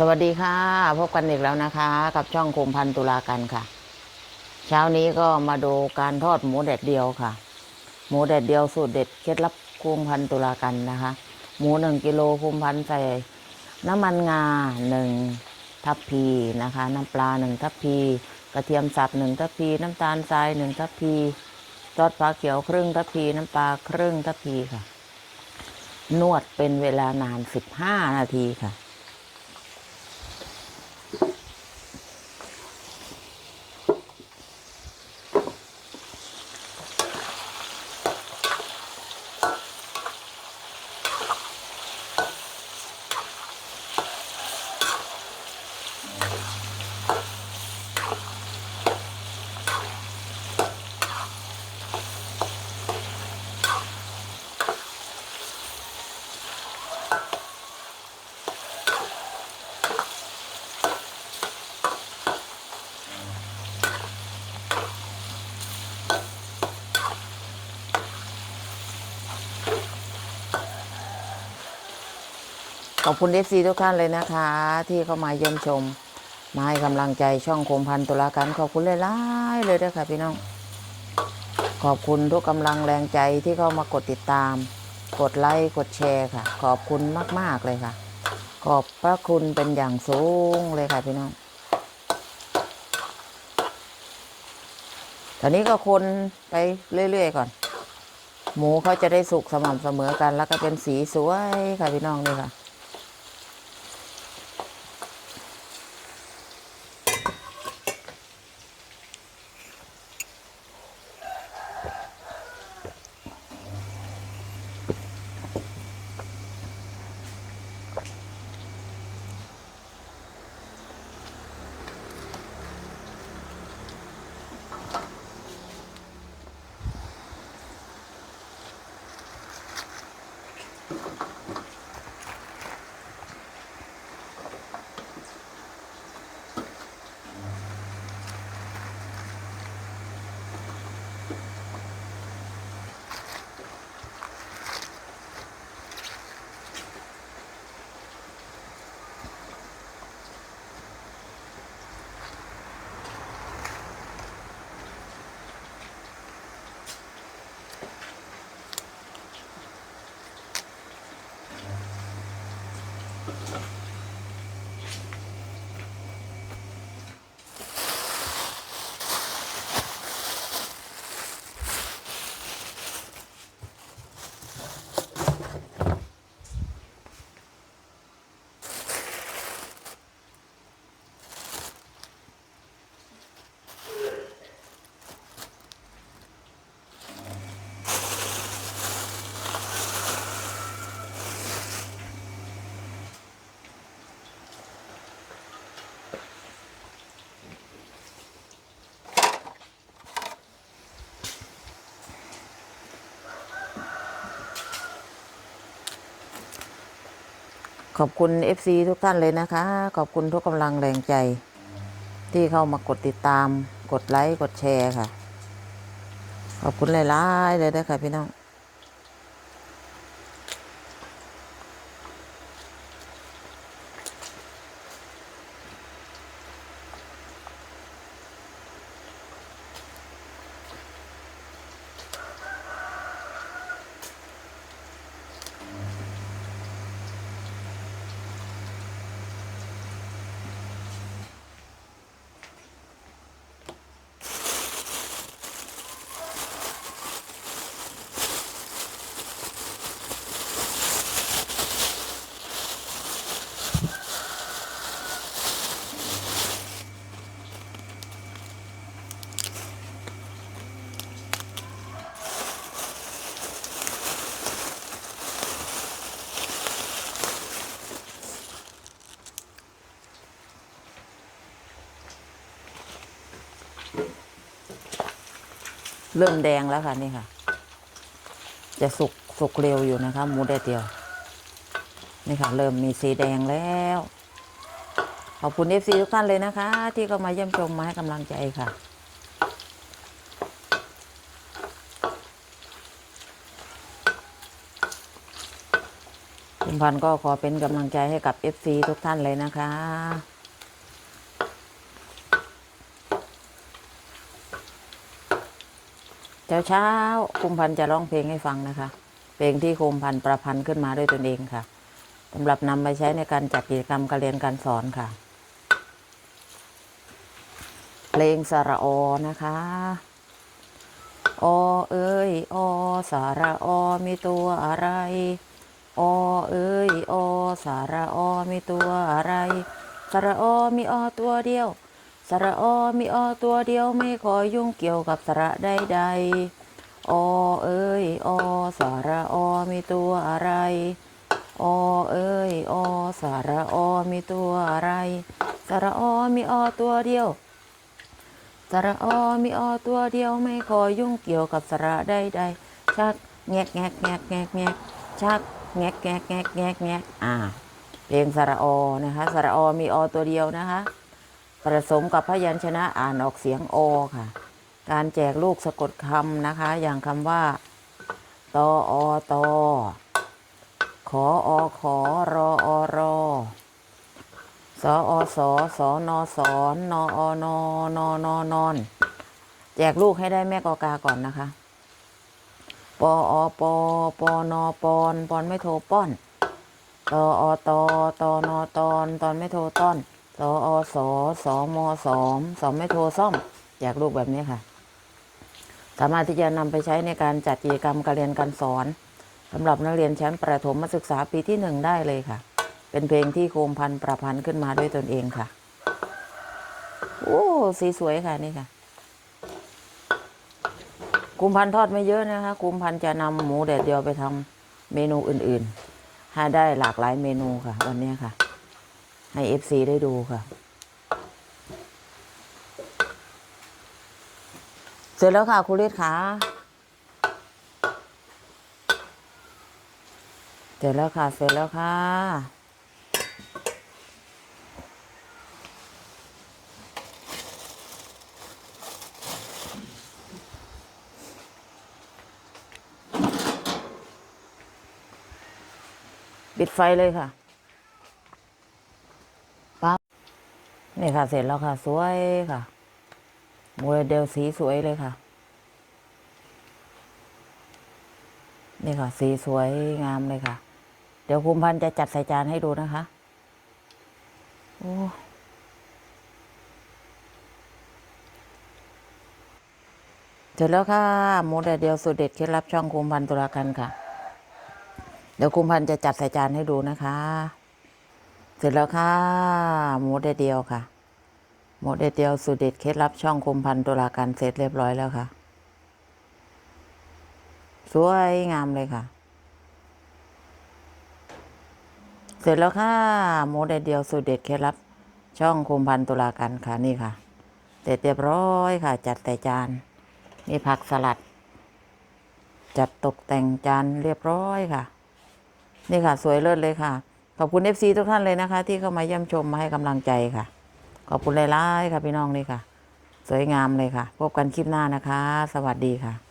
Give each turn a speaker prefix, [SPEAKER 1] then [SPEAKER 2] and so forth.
[SPEAKER 1] สวัสดีค่ะ พบกันอีกแล้วนะคะ กับช่องคมพันตุลากันค่ะ เช้านี้ก็มาดูการทอดหมูแดดเดียวค่ะ หมูแดดเดียวสูตรเด็ดเคล็ดลับคมพันตุลากันนะคะ หมูหนึ่งกิโลคมพันใส่น้ำมันงาหนึ่งทัพพีนะคะ น้ำปลาหนึ่งทัพพี กระเทียมสับหนึ่งทัพพี น้ำตาลทรายหนึ่งทัพพีซอสฟ้าเขียวครึ่งทัพพี น้ำปลาครึ่งทัพพีค่ะ นวดเป็นเวลานานสิบห้านาทีค่ะ ขอบคุณเอฟซีทุกท่านเลยนะคะ ที่เข้ามาเยี่ยมชม มาให้กำลังใจช่องคมพันตุลาการขอบคุณหลายเลยด้วยค่ะพี่น้อง ขอบคุณทุกกำลังแรงใจที่เข้ามากดติดตาม กดไลค์กดแชร์ค่ะ ขอบคุณมาก ๆ เลยค่ะ ขอบพระคุณเป็นอย่างสูงเลยค่ะพี่น้องตอนนี้ก็คนไปเรื่อย ๆ ก่อน หมูเขาจะได้สุกสม่ำเสมอกัน แล้วก็เป็นสีสวยค่ะพี่น้องนี่ค่ะ Thank you. ขอบคุณ FC ทุกท่านเลยนะคะ ขอบคุณทุกกำลังแรงใจ ที่เข้ามากดติดตาม กดไลค์ กดแชร์ค่ะ ขอบคุณหลายๆเลยนะคะพี่น้อง เริ่มแดงแล้วค่ะนี่ค่ะ จะสุกสุกเร็วอยู่นะคะหมูแดดเดียว นี่ค่ะ เริ่มมีสีแดงแล้ว ขอบคุณเอฟซีทุกท่านเลยนะคะ ที่ก็มาเยี่ยมชมมาให้กำลังใจค่ะคุณพันก็ขอเป็นกำลังใจให้กับ FC ทุกท่านเลยนะคะ เช้าเช้าๆคุมพันจะร้องเพลงให้ฟังนะคะ เพลงที่คุมพันประพันธ์ขึ้นมาด้วยตนเองค่ะสำหรับนำไปใช้ในการจัดกิจกรรมการเรียนการสอนค่ะ เพลงสระอนะคะอเอ้ยอสาระอมีตัวอะไรอเอ้ยอสาระอมีตัวอะไร สระอมีอตัวเดียว สระอมีอตัวเดียวไม่ขอยุ่งเกี่ยวกับสระใดๆอเอ้ยอสาระอมีตัวอะไรอเอ้ยอสาระอมีตัวอะไร สระอมีอตัวเดียว สระอมีอตัวเดียวไม่ขอยุ่งเกี่ยวกับสระใดๆชักแงกแงกแงกแงกแงกชักแงกแงกแงกแงกแงกอ่าเพลงสระอนะคะสระอมีอตัวเดียวนะคะ ผสมกับพยัญชนะอ่านออกเสียงอค่ะ การแจกลูกสะกดคำนะคะ อย่างคำว่าตออตอขออขอรออรอสออสอสอนอสอนนออนอนอนอนอนแจกลูกให้ได้แม่กอกาก่อนนะคะปออปอปอนอปอนปอนไม่โทรป้อนตออตอตอนอตอนตอนไม่โทรต้อน สออสอสอมอสอมสอมไม่โทรซ่อมแจกลูกแบบนี้ค่ะ สามารถที่จะนำไปใช้ในการจัดกิจกรรมการเรียนการสอนสำหรับนักเรียนชั้นประถมศึกษาปีที่หนึ่งได้เลยค่ะ เป็นเพลงที่โคมพันประพันธ์ขึ้นมาด้วยตนเองค่ะ โอ้สีสวยค่ะนี่ค่ะกุมพันธ์ทอดไม่เยอะนะคะกุมพันธ์จะนำหมูแดดเดียวไปทำเมนูอื่นๆให้ได้หลากหลายเมนูค่ะ วันนี้ค่ะ ให้เอฟซีได้ดูค่ะ เสร็จแล้วค่ะครูฤทธิ์คะเสร็จแล้วค่ะ เสร็จแล้วค่ะปิดไฟเลยค่ะ ปั๊บ นี่ค่ะ เสร็จแล้วค่ะ สวยค่ะโมเดลสีสวยเลยค่ะ นี่ค่ะ สีสวยงามเลยค่ะ เดี๋ยวคุมพันจะจัดใส่จานให้ดูนะคะโอ้เสร็จแล้วค่ะหมูแดดเดียวสูตรเด็ดเคล็ดลับช่องคุมพันตุลากันค่ะ เดี๋ยวคุมพันจะจัดใส่จานให้ดูนะคะ เสร็จแล้วค่ะหมูแดเดียวค่ะหมูแดเดียวสูตรเด็ดเคล็ดลับช่องคุมพันธุ์ตุลากันเสร็จเรียบร้อยแล้วค่ะ สวยงามเลยค่ะ เสร็จแล้วค่ะหมูแดเดียวสูตรเด็ดเคล็ดลับช่องคุมพันธุ์ตุลากันค่ะนี่ค่ะ เสร็จเรียบร้อยค่ะ จัดใส่จานนี่ผักสลัด จัดตกแต่งจานเรียบร้อยค่ะ นี่ค่ะ สวยเลิศเลยค่ะ ขอบคุณเอฟซีทุกท่านเลยนะคะ ที่เข้ามาเยี่ยมชมมาให้กำลังใจค่ะ ขอบคุณหลายๆค่ะพี่น้องนี่ค่ะ สวยงามเลยค่ะ พบกันคลิปหน้านะคะ สวัสดีค่ะ